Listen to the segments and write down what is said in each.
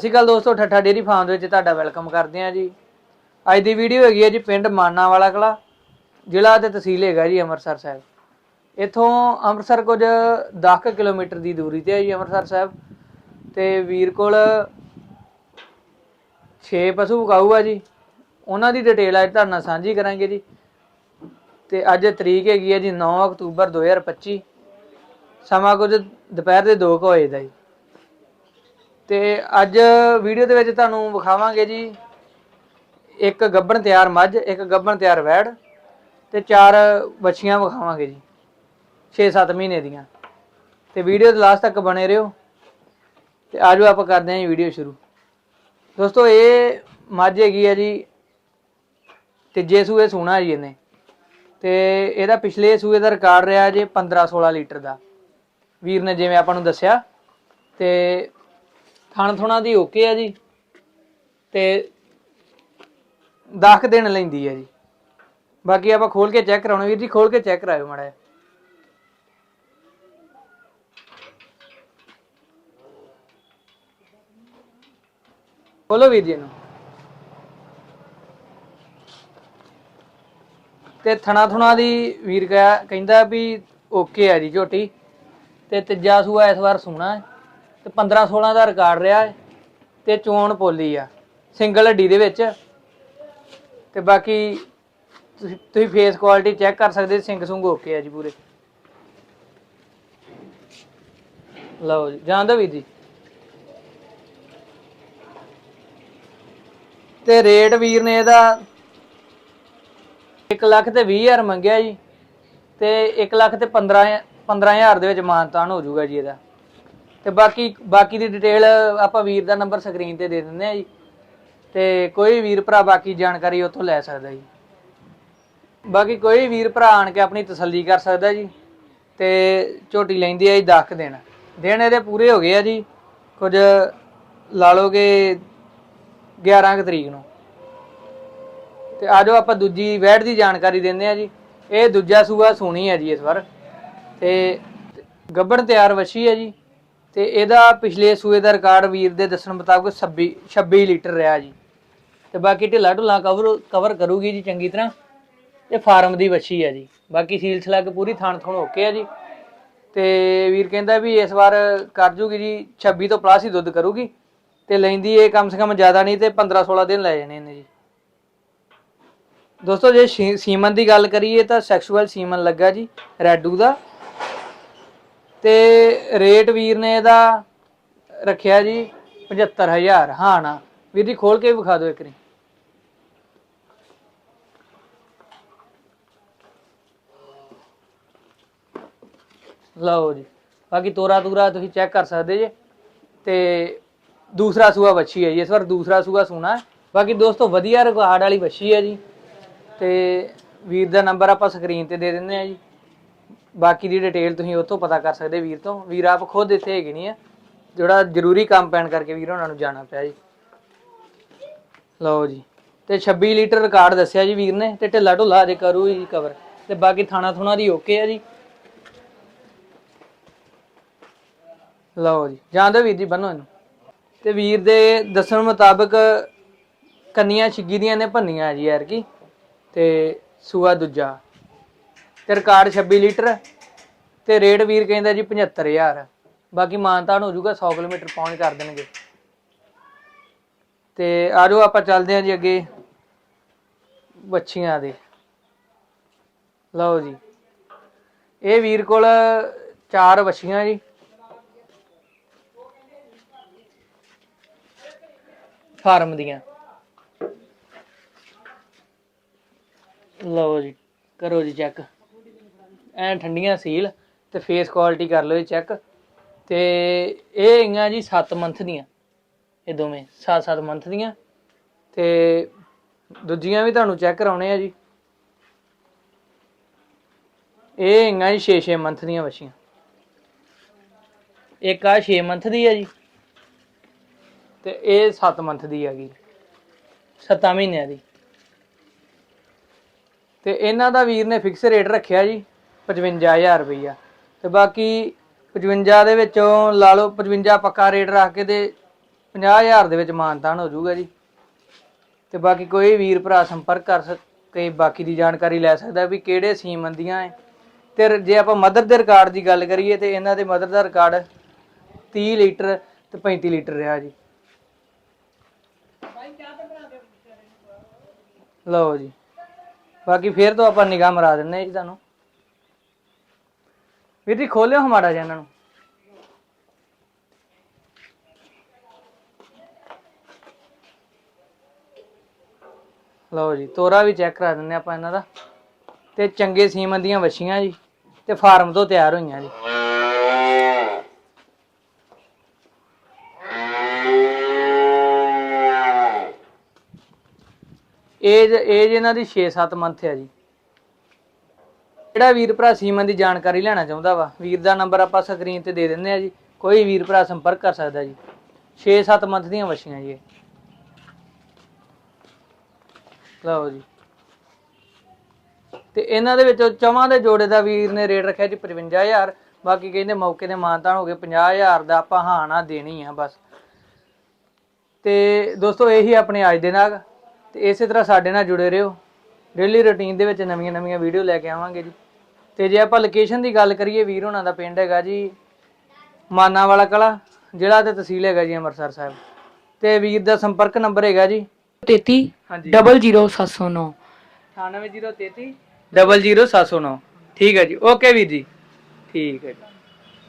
ਸਤਿ ਸ਼੍ਰੀ ਅਕਾਲ ਦੋਸਤੋ, ਠੱਠਾ dairy farm ਦੇ ਵਿੱਚ ਤੁਹਾਡਾ ਵੈਲਕਮ ਕਰਦੇ ਹਾਂ ਜੀ। ਅੱਜ ਦੀ ਵੀਡੀਓ ਹੈਗੀ ਹੈ ਜੀ ਪਿੰਡ ਮਾਨਾ ਵਾਲਾ ਕਲਾ, ਜ਼ਿਲ੍ਹਾ ਤੇ ਤਹਿਸੀਲ ਹੈਗਾ ਜੀ ਅੰਮ੍ਰਿਤਸਰ ਸਾਹਿਬ। ਇੱਥੋਂ ਅੰਮ੍ਰਿਤਸਰ ਕੁਝ 10 ਕੁ ਕਿਲੋਮੀਟਰ ਦੀ ਦੂਰੀ ਤੇ ਹੈ ਜੀ ਅੰਮ੍ਰਿਤਸਰ ਸਾਹਿਬ। ਤੇ ਵੀਰ ਕੋਲ 6 ਪਸ਼ੂ ਵਿਕਾਊ ਆ ਜੀ। ਉਹਨਾਂ ਦੀ ਡਿਟੇਲ ਅੱਜ ਤੁਹਾਡੇ ਨਾਲ ਸਾਂਝੀ ਕਰਾਂਗੇ ਜੀ। ਤੇ ਅੱਜ ਤਰੀਕ ਹੈਗੀ ਹੈ ਜੀ 9 ਅਕਤੂਬਰ 2025 ਸਮਾਂ ਕੁਝ ਦੁਪਹਿਰ ਦੇ 2 ਵਜੇ ਦਾ ਜੀ। ਤੇ ਅੱਜ ਵੀਡੀਓ ਦੇ ਵਿੱਚ ਤੁਹਾਨੂੰ ਵਿਖਾਵਾਂਗੇ ਜੀ। ਇੱਕ ਗੱਬਣ ਤਿਆਰ ਮੱਝ, ਇੱਕ ਗੱਬਣ ਤਿਆਰ ਵੈੜ ਤੇ ਚਾਰ ਬੱਚੀਆਂ ਵਿਖਾਵਾਂਗੇ ਜੀ 6-7 ਮਹੀਨੇ ਦੀਆਂ। ਤੇ ਵੀਡੀਓ ਦੇ ਲਾਸਟ ਤੱਕ ਬਣੇ ਰਹੋ ਤੇ ਆਜੋ ਆਪਾਂ ਕਰਦੇ ਹਾਂ ਜੀ ਵੀਡੀਓ ਸ਼ੁਰੂ। ਦੋਸਤੋ, ਇਹ ਮੱਝ ਹੈਗੀ ਹੈ ਜੀ, ਤੀਜੇ ਸੂਏ ਸੂਣਾ ਜੀ ਇਹਨੇ। ਤੇ ਇਹਦਾ ਪਿਛਲੇ ਸੂਏ ਦਾ ਰਿਕਾਰਡ ਰਿਹਾ ਜੀ 15-16 ਲੀਟਰ ਦਾ। ਵੀਰ ਨੇ ਜਿਵੇਂ ਆਪਾਂ ਨੂੰ ਦੱਸਿਆ ਤੇ ਥਣ ਥੁਣਾ ਦੀ ਓਕੇ ਆ ਜੀ ਤੇ 10 ਦਿਨ ਲੈਂਦੀ ਹੈ ਜੀ। ਬਾਕੀ ਆਪਾਂ ਖੋਲ ਕੇ ਚੈੱਕ ਕਰਾਉਣਾ। ਵੀਰ ਜੀ, ਖੋਲ ਕੇ ਚੈੱਕ ਕਰਾਇਓ ਮਾੜਾ ਜਿਹਾ। ਖੋਲੋ ਵੀਰ ਜੀ ਨੂੰ ਤੇ ਥਣਾ ਥੁਣਾ ਦੀ ਵੀਰ ਕਹਿ- ਕਹਿੰਦਾ ਵੀ ਓਕੇ ਆ ਜੀ ਝੋਟੀ। ਤੇ ਤੀਜਾ ਸੂਆ ਇਸ ਵਾਰ ਸੋਣਾ ਹੈ। ਤੇ 15 16 ਦਾ ਰਿਕਾਰਡ ਰਿਹਾ ਹੈ ਤੇ ਚੋਣ ਪੋਲੀ ਆ, ਸਿੰਗਲ ਹੱਡੀ ਦੇ ਵਿੱਚ। ਤੇ ਬਾਕੀ ਤੁਸੀਂ ਤੁਸੀਂ ਫੇਸ ਕੁਆਲਿਟੀ ਚੈੱਕ ਕਰ ਸਕਦੇ, ਸਿੰਘ ਸੁੰਗ ਓਕੇ ਆ ਜੀ ਪੂਰੇ। ਲਓ ਜੀ, ਜਾਣਦਾ ਵੀਰ ਜੀ? ਤੇ ਰੇਟ ਵੀਰ ਨੇ ਇਹਦਾ 1 ਲੱਖ ਤੇ 20 ਹਜ਼ਾਰ ਮੰਗਿਆ ਜੀ, ਤੇ 1 ਲੱਖ ਤੇ 15 15000 ਦੇ ਵਿੱਚ ਮਾਨਤਾਨ ਹੋ ਜਾਊਗਾ ਜੀ ਇਹਦਾ। ਤੇ ਬਾਕੀ ਬਾਕੀ ਦੀ ਡਿਟੇਲ ਆਪਾਂ ਵੀਰ ਦਾ ਨੰਬਰ ਸਕਰੀਨ ਤੇ ਦੇ ਦਿੰਦੇ ਆ ਜੀ। ਤੇ ਕੋਈ ਵੀਰ ਭਰਾ ਬਾਕੀ ਜਾਣਕਾਰੀ ਉੱਥੋਂ ਲੈ ਸਕਦਾ ਜੀ। ਬਾਕੀ ਕੋਈ ਵੀਰ ਭਰਾ ਆਣ ਕੇ ਆਪਣੀ ਤਸੱਲੀ ਕਰ ਸਕਦਾ ਜੀ। ਤੇ ਝੋਟੀ ਲੈਂਦੀ ਆ ਜੀ 10 ਦਿਨ। ਦਿਨ ਇਹਦੇ ਪੂਰੇ ਹੋ ਗਏ ਆ ਜੀ। ਕੁਝ ਲਾ ਲਓ ਕਿ 11 ਕੁ ਤਰੀਕ ਨੂੰ। ਤੇ ਆਜੋ ਆਪਾਂ ਦੂਜੀ ਵੈਟ ਦੀ ਜਾਣਕਾਰੀ ਦਿੰਦੇ ਆ ਜੀ। ਇਹ ਦੂਜਾ ਸੂਆ ਸੋਣੀ ਹੈ ਜੀ ਇਸ ਵਾਰ। ਤੇ ਗੱਬੜ ਤਿਆਰ ਵਛੀ ਹੈ ਜੀ। ਤੇ ਇਹਦਾ ਪਿਛਲੇ ਸੂਏ ਦਾ ਰਿਕਾਰਡ ਵੀਰ ਦੇ ਦੱਸਣ ਮੁਤਾਬਕ 26 26 ਲੀਟਰ ਰਿਹਾ ਜੀ। ਤੇ ਬਾਕੀ ਢਿੱਲਾ ਢੁੱਲਾ ਕਵਰ ਕਵਰ ਕਰੂਗੀ ਜੀ ਚੰਗੀ ਤਰ੍ਹਾਂ। ਇਹ ਫਾਰਮ ਦੀ ਵੱਛੀ ਹੈ ਜੀ। ਬਾਕੀ ਸੀਲ ਸਲੱਗ ਪੂਰੀ ਥਾਣ ਥਣ ਓਕੇ ਹੈ ਜੀ। ਤੇ ਵੀਰ ਕਹਿੰਦਾ ਵੀ ਇਸ ਵਾਰ ਕਰ ਜੂਗੀ ਜੀ 26 ਤੋਂ ਪਲੱਸ ਹੀ ਦੁੱਧ ਕਰੂਗੀ। ਤੇ ਲੈਂਦੀ ਇਹ ਕਮ ਸੇ ਕਮ ਜ਼ਿਆਦਾ ਨਹੀਂ ਤੇ 15 16 ਦਿਨ ਲੈ ਜਾਣੇ ਨੇ ਜੀ। ਦੋਸਤੋ, ਜੇ ਸ਼ੀ- ਸੀਮਨ ਦੀ ਗੱਲ ਕਰੀਏ ਤਾਂ ਸੈਕਸ਼ੂਅਲ ਸੀਮਨ ਲੱਗਾ ਜੀ, ਰੈਡੂ ਦਾ। ਤੇ ਰੇਟ ਵੀਰ ਨੇ ਇਹਦਾ ਰੱਖਿਆ ਜੀ 75000 ਹਾਂ ਨਾ। ਵੀਰ ਜੀ ਖੋਲ ਕੇ ਵਿਖਾ ਦਿਓ ਇੱਕ ਵਾਰੀ। ਲਓ ਜੀ। ਬਾਕੀ ਤੋਰਾ ਤੂਰਾ ਤੁਸੀਂ ਚੈੱਕ ਕਰ ਸਕਦੇ ਜੇ। ਤੇ ਦੂਸਰਾ ਸੂਆ ਵੱਛੀ ਹੈ ਜੀ। ਇਸ ਵਾਰ ਦੂਸਰਾ ਸੂਆ ਸੂਣਾ ਹੈ। ਬਾਕੀ ਦੋਸਤੋ, ਵਧੀਆ ਰਿਕਾਰਡ ਵਾਲੀ ਵੱਛੀ ਹੈ ਜੀ। ਤੇ ਵੀਰ ਦਾ ਨੰਬਰ ਆਪਾਂ ਸਕਰੀਨ ਤੇ ਦੇ ਦਿੰਦੇ ਆ ਜੀ। ਬਾਕੀ ਦੀ ਡਿਟੇਲ ਤੁਸੀਂ ਉੱਥੋਂ ਪਤਾ ਕਰ ਸਕਦੇ ਵੀਰ ਤੋਂ। ਵੀਰ ਆਪ ਖੁਦ ਇੱਥੇ ਹੈਗੇ ਨਹੀਂ ਆ। ਜਿਹੜਾ ਜ਼ਰੂਰੀ ਕੰਮ ਪੈਣ ਕਰਕੇ ਵੀਰ ਉਹਨਾਂ ਨੂੰ ਜਾਣਾ ਪਿਆ ਜੀ। ਲਓ ਜੀ। ਤੇ 26 ਲੀਟਰ ਰਿਕਾਰਡ ਦੱਸਿਆ ਜੀ ਵੀਰ ਨੇ ਤੇ ਢਿੱਲਾ ਢੁੱਲਾ ਅਜੇ ਕਰੂ ਜੀ ਕਵਰ ਤੇ ਬਾਕੀ ਥਾਣਾ ਥੁਣਾ ਦੀ ਓਕੇ ਆ ਜੀ। ਲਓ ਜੀ। ਜਾਂਦੇ ਵੀਰ ਜੀ ਬੰਨੋ ਇਹਨੂੰ। ਤੇ ਵੀਰ ਦੇ ਦੱਸਣ ਮੁਤਾਬਕ ਕੰਨੀਆਂ, ਛਿੱਗੀ ਦੀਆਂ ਨੇ ਭੰਨੀਆਂ ਜੀ ਯਾਰ ਕੀ ਤੇ ਸੂਆ ਦੂਜਾ। ਤੇ ਰਿਕਾਰਡ 26 ਲੀਟਰ ਤੇ ਰੇਟ ਵੀਰ ਕਹਿੰਦਾ ਜੀ 75000 ਬਾਕੀ ਮਾਨਤਾਨ ਹੋ ਜਾਊਗਾ 100 ਕਿਲੋਮੀਟਰ ਪਹੁੰਚ ਕਰ ਦੇਣਗੇ ਤੇ ਆਜੋ ਆਪਾਂ ਚੱਲਦੇ ਹਾਂ ਜੀ ਅੱਗੇ ਬੱਚੀਆਂ ਦੇ। ਲਓ ਜੀ। ਇਹ ਵੀਰ ਕੋਲ ਚਾਰ ਬੱਚੀਆਂ ਜੀ। ਫਾਰਮ ਦੀਆਂ। ਲਓ ਜੀ, ਕਰੋ ਜੀ ਚੈੱਕ। ਐ ਠੰਡੀਆਂ ਸੀਲ ਤੇ ਫੇਸ ਕੁਆਲਿਟੀ ਕਰ ਲਓ ਜੀ ਚੈੱਕ ਤੇ ਇਹ ਹੈਗੀਆਂ ਜੀ 7 ਮੰਥ ਦੀਆਂ। ਇਹ ਦੋਵੇਂ 7-7 ਮੰਥ ਦੀਆਂ। ਤੇ ਦੂਜੀਆਂ ਵੀ ਤੁਹਾਨੂੰ ਚੈੱਕ ਕਰਾਉਣੇ ਆ ਜੀ। ਇਹ ਹੈਗੀਆਂ ਜੀ 6-6 ਮੰਥ ਦੀਆਂ ਬੱਚੀਆਂ ਇੱਕ ਆ 6 ਮੰਥ ਦੀ ਹੈ ਜੀ। ਤੇ ਇਹ 7 ਮੰਥ ਦੀ ਹੈਗੀ 7 ਮਹੀਨਿਆਂ ਦੀ। ਤੇ ਇਹਨਾਂ ਦਾ ਵੀਰ ਨੇ ਫਿਕਸ ਰੇਟ ਰੱਖਿਆ ਜੀ। 55000 ਰੁਪਈਆ। ਤੇ ਬਾਕੀ 55 ਦੇ ਵਿੱਚੋਂ ਲਾ ਲਓ 55 ਪੱਕਾ ਰੇਟ ਰੱਖ ਕੇ ਤੇ 50000 ਦੇ ਵਿੱਚ ਮਾਨਤਾਨ ਹੋ ਜਾਊਗਾ ਜੀ। ਤੇ ਬਾਕੀ ਕੋਈ ਵੀਰ ਭਰਾ ਸੰਪਰਕ ਕਰ ਸਕੇ ਬਾਕੀ ਦੀ ਜਾਣਕਾਰੀ ਲੈ ਸਕਦਾ ਵੀ ਕਿਹੜੇ ਸੀਮਨ ਦੀਆਂ ਹੈ ਤੇ ਜੇ ਆਪਾਂ ਮਦਰ ਦੇ ਰਿਕਾਰਡ ਦੀ ਗੱਲ ਕਰੀਏ ਤੇ ਇਹਨਾਂ ਦੇ ਮਦਰ ਦਾ ਰਿਕਾਰਡ 30 ਲੀਟਰ ਤੇ 35 ਲੀਟਰ ਰਿਹਾ ਜੀ। ਲਓ ਜੀ। ਬਾਕੀ ਫੇਰ ਤੋਂ ਆਪਾਂ ਨਿਗਾਹ ਮਰਾ ਦਿੰਨੇ ਹਾਂ ਜੀ ਤੁਹਾਨੂੰ। ਵੀਰ ਜੀ ਖੋਲਿਓ ਹਮਾਰਾ ਜਿਹਾ ਇਹਨਾਂ ਨੂੰ। ਲਓ ਜੀ, ਤੋਰਾ ਵੀ ਚੈੱਕ ਕਰਾ ਦਿੰਨੇ ਆਪਾਂ ਇਹਨਾਂ ਦਾ। ਤੇ ਚੰਗੇ ਸੀਮਨ ਦੀਆਂ ਵੱਛੀਆਂ ਜੀ, ਤੇ ਫਾਰਮ ਤੋਂ ਤਿਆਰ ਹੋਈਆਂ ਜੀ। ਏਜ ਏਜ ਇਹਨਾਂ ਦੀ 6-7 ਮੰਥ ਹੈ ਜੀ। ਜਿਹੜਾ ਵੀਰ ਭਰਾ ਸੀਮਨ ਦੀ ਜਾਣਕਾਰੀ ਲੈਣਾ ਚਾਹੁੰਦਾ ਵਾ, ਵੀਰ ਦਾ ਨੰਬਰ ਆਪਾਂ ਸਕਰੀਨ ਤੇ ਦੇ ਦਿੰਦੇ ਆ ਜੀ। ਕੋਈ ਵੀਰ ਭਰਾ ਸੰਪਰਕ ਕਰ ਸਕਦਾ ਜੀ। 6-7 ਮੰਥ ਦੀਆਂ ਵੱਛੀਆਂ ਜੀ ਲਓ ਜੀ। ਤੇ ਇਹਨਾਂ ਦੇ ਵਿੱਚੋਂ ਚਵਾਂ ਦੇ ਜੋੜੇ ਦਾ ਵੀਰ ਨੇ ਰੇਟ ਰੱਖਿਆ ਜੀ 55000 ਬਾਕੀ ਕਹਿੰਦੇ ਮੌਕੇ ਦੇ ਮਾਨਤਾਨ ਹੋ ਗਏ 50000 ਦਾ ਆਪਾਂ ਹਾਂ ਨਾ ਦੇਣੀ ਆ ਬਸ। ਤੇ ਦੋਸਤੋ ਇਹੀ ਆਪਣੇ ਅੱਜ ਦੇ ਨਾਲ ਤੇ ਇਸੇ ਤਰ੍ਹਾਂ ਸਾਡੇ ਨਾਲ ਜੁੜੇ ਰਹੋ। ਡੇਲੀ ਰੁਟੀਨ ਦੇ ਵਿੱਚ ਨਵੀਆਂ ਨਵੀਆਂ ਵੀਡੀਓ ਲੈ ਕੇ ਆਵਾਂਗੇ ਜੀ। ਤੇ ਜੇ ਆਪਾਂ ਲੋਕੇਸ਼ਨ ਦੀ ਗੱਲ ਕਰੀਏ ਵੀਰ ਹੋਣਾ ਦਾ ਪਿੰਡ ਹੈਗਾ ਜੀ ਮਾਨਾ ਵਾਲਾ ਕਲਾ ਜ਼ਿਲ੍ਹਾ ਤੇ ਤਹਿਸੀਲ ਹੈਗਾ ਜੀ ਅੰਮ੍ਰਿਤਸਰ ਸਾਹਿਬ। ਤੇ ਵੀਰ ਦਾ ਸੰਪਰਕ ਨੰਬਰ ਹੈਗਾ ਜੀ 33 ਹਾਂਜੀ। 00709 98033 00709 ਠੀਕ ਹੈ ਜੀ ਓਕੇ ਵੀਰ ਜੀ। ਠੀਕ ਹੈ ਜੀ।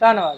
ਧੰਨਵਾਦ।